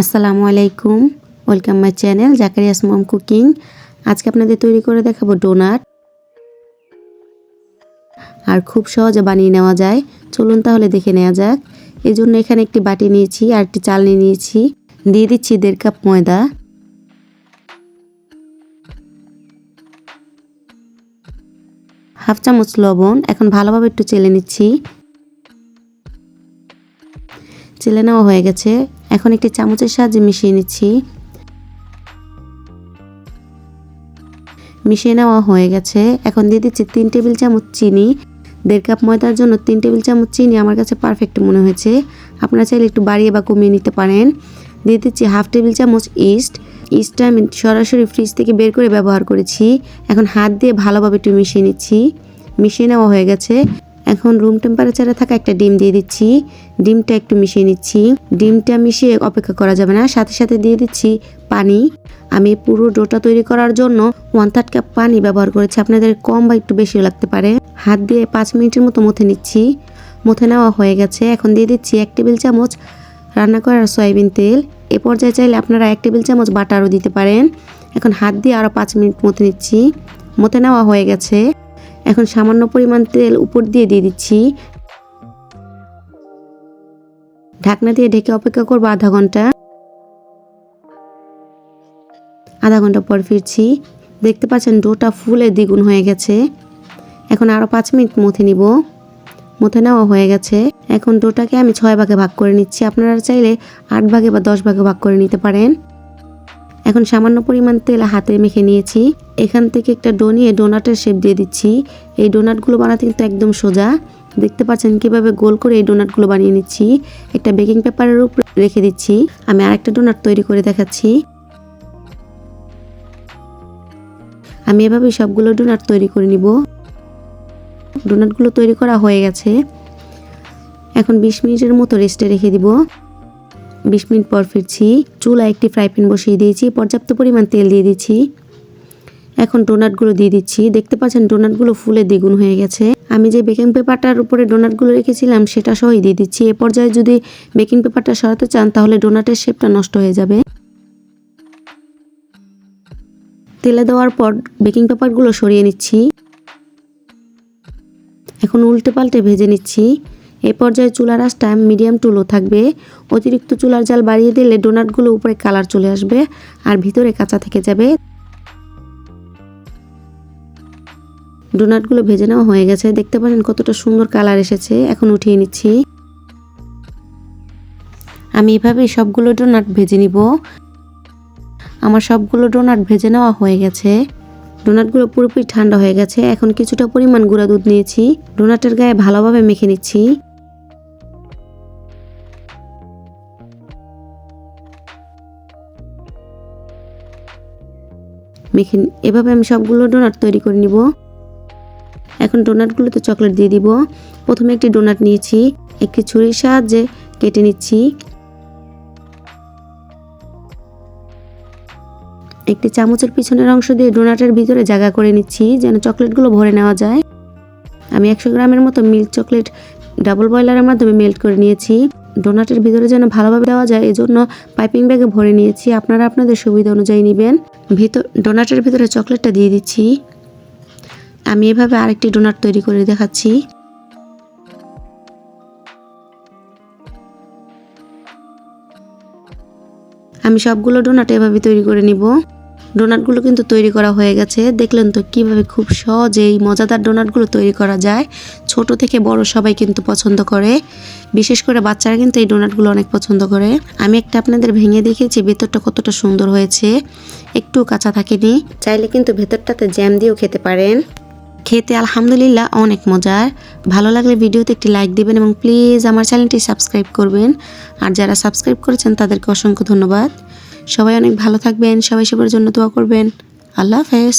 আসসালামু আলাইকুম। Welcome my channel Zakaria's mom cooking আজকে আপনাদের তৈরি করে দেখাবো ডোনাট। আর খুব সহজে বানিয়ে নেওয়া যায়। চলুন তাহলে দেখে নেওয়া যাক। এই জন্য এখানে একটি বাটি নিয়েছি আর একটি চালনি নিয়েছি। দিয়ে দিচ্ছি দেড় কাপ ময়দা। হাফ চামচ লবণ। এখন ভালোভাবে একটু চেলে নিচ্ছি। চেলে নেওয়া হয়ে গেছে। এখন একটি চামচের সাহায্যে মিশিয়ে নিচ্ছি। মিশিয়ে নেওয়া হয়ে গেছে। এখন দিয়ে দিচ্ছি তিন টেবিল চামচ চিনি। দেড় কাপ ময়দার জন্য তিন টেবিল চামচ চিনি আমার কাছে পারফেক্ট মনে হয়েছে। আপনারা চাইলে একটু বাড়িয়ে বা কমিয়ে নিতে পারেন। দিয়ে দিচ্ছি হাফ টেবিল চামচ ইস্ট। ইস্টটা আমি সরাসরি ফ্রিজ থেকে বের করে ব্যবহার করেছি। এখন হাত দিয়ে ভালোভাবে একটু মিশিয়ে নিচ্ছি। মিশিয়ে নেওয়া হয়ে গেছে। এখন রুম টেম্পারেচারে থাকা একটা ডিম দিয়ে দিচ্ছি। ডিমটা একটু মিশিয়ে নিচ্ছি। ডিমটা মিশিয়ে অপেক্ষা করা যাবে না। সাথে সাথে দিয়ে দিচ্ছি পানি। আমি পুরো ডোটা তৈরি করার জন্য ওয়ান থার্ড কাপ পানি ব্যবহার করেছি। আপনাদের কম বা একটু বেশিও লাগতে পারে। হাত দিয়ে পাঁচ মিনিটের মতো মথে নিচ্ছি। মথে নেওয়া হয়ে গেছে। এখন দিয়ে দিচ্ছি এক টেবিল চামচ রান্না করার সয়াবিন তেল। এ পর্যায়ে চাইলে আপনারা এক টেবিল চামচ বাটারও দিতে পারেন। এখন হাত দিয়ে আরও পাঁচ মিনিট মথে নিচ্ছি। মথে নেওয়া হয়ে গেছে। এখন সামান্য পরিমাণ তেল উপর দিয়ে দিয়ে দিচ্ছি। ঢাকনা দিয়ে ঢেকে অপেক্ষা করব আধা ঘণ্টা। আধা ঘণ্টা পর ফিরছি। দেখতে পাচ্ছেন ডোটা ফুলে দ্বিগুণ হয়ে গেছে। এখন আরও পাঁচ মিনিট মথে নিব। মথে নেওয়া হয়ে গেছে। এখন ডোটাকে আমি ছয় ভাগে ভাগ করে নিচ্ছি। আপনারা চাইলে আট ভাগে বা দশ ভাগে ভাগ করে নিতে পারেন। এখন সামান্য পরিমাণ তেল হাতে মেখে নিয়েছি। এখান থেকে একটা ডো নিয়ে ডোনাটের শেপ দিয়ে দিচ্ছি। এই ডোনাটগুলো বানাতে কিন্তু একদম সোজা। দেখতে পাচ্ছেন কীভাবে গোল করে এই ডোনাটগুলো বানিয়ে নিচ্ছি। একটা বেকিং পেপারের উপর রেখে দিচ্ছি। আমি আরেকটা ডোনাট তৈরি করে দেখাচ্ছি। আমি এভাবে সবগুলো ডোনাট তৈরি করে নিব। ডোনাটগুলো তৈরি করা হয়ে গেছে। এখন বিশ মিনিটের মতো রেস্টে রেখে দিব। বিশ মিনিট পর ফিরছি। চুলা একটি ফ্রাই প্যান বসিয়ে দিয়েছি। পর্যাপ্ত পরিমাণ তেল দিয়ে দিচ্ছি। এখন ডোনাটগুলো দিয়ে দিচ্ছি। দেখতে পাচ্ছেন ডোনাটগুলো ফুলে দ্বিগুণ হয়ে গেছে। আমি যে বেকিং পেপারটার উপরে ডোনাটগুলো রেখেছিলাম, সেটা সহই দিয়ে দিচ্ছি। এ পর্যায়ে যদি বেকিং পেপারটা সরাতে চান, তাহলে ডোনাটের শেপটা নষ্ট হয়ে যাবে। তেলে দেওয়ার পর বেকিং পেপারগুলো সরিয়ে নিচ্ছি। এখন উল্টে পাল্টে ভেজে নিচ্ছি। এ পর্যায়ে চুলার আঁচটা মিডিয়াম টু লো থাকবে। অতিরিক্ত চুলার জাল বাড়িয়ে দিলে ডোনাটগুলো উপরে কালার চলে আসবে আর ভিতরে কাঁচা থেকে যাবে। ডোনাটগুলো ভেজে নেওয়া হয়ে গেছে। দেখতে পাচ্ছেন কতটা সুন্দর কালার এসেছে। এখন উঠিয়ে নিচ্ছি। আমি এভাবেই সবগুলো ডোনাট ভেজে নিব। আমার সবগুলো ডোনাট ভেজে নেওয়া হয়ে গেছে। ডোনাটগুলো পুরোপুরি ঠান্ডা হয়ে গেছে। এখন কিছুটা পরিমাণ গুঁড়া দুধ নিয়েছি। ডোনাটের গায়ে ভালোভাবে মেখে নিচ্ছি। মেখে এভাবে আমি সবগুলো ডোনাট তৈরি করে নিব। এখন ডোনাটগুলোতে চকলেট দিয়ে দিব। প্রথমে একটি ডোনাট নিয়েছি, একটি ছুরির সাহায্যে কেটে নিচ্ছি। একটি চামচের পিছনের অংশ দিয়ে ডোনাটের ভিতরে জায়গা করে নিচ্ছি, যেন চকলেটগুলো ভরে নেওয়া যায়। আমি একশো গ্রামের মতো মিল্ক চকলেট ডাবল বয়লারের মাধ্যমে মেল্ট করে নিয়েছি। ডোনাটের ভিতরে যেন ভালোভাবে দেওয়া যায় এই জন্য পাইপিং ব্যাগে ভরে নিয়েছি। আপনারা আপনাদের সুবিধা অনুযায়ী নেবেন। ভিতর, ডোনাটের ভিতরে চকলেটটা দিয়ে দিচ্ছি। আমি এভাবে আরেকটি ডোনাট তৈরি করে দেখাচ্ছি। আমি সবগুলো ডোনাট এভাবে তৈরি করে নিব। ডোনাটগুলো কিন্তু তৈরি করা হয়ে গেছে। দেখলেন তো কীভাবে খুব সহজেই মজাদার ডোনাটগুলো তৈরি করা যায়। ছোট থেকে বড় সবাই কিন্তু পছন্দ করে। বিশেষ করে বাচ্চারা কিন্তু এই ডোনাটগুলো অনেক পছন্দ করে। আমি একটা আপনাদের ভেঙে দেখেছি ভেতরটা কতটা সুন্দর হয়েছে। একটু কাঁচা থাকেনি। চাইলে কিন্তু ভেতরটাতে জ্যাম দিয়েও খেতে পারেন। খেতে আলহামদুলিল্লাহ অনেক মজার। ভালো লাগলে ভিডিওতে একটি লাইক দিবেন এবং প্লিজ আমার চ্যানেলটি সাবস্ক্রাইব করবেন। আর যারা সাবস্ক্রাইব করেছেন তাদেরকে অসংখ্য ধন্যবাদ। সবাই অনেক ভালো থাকবেন, সবাই সবার জন্য দোয়া করবেন। আল্লাহ হাফেজ।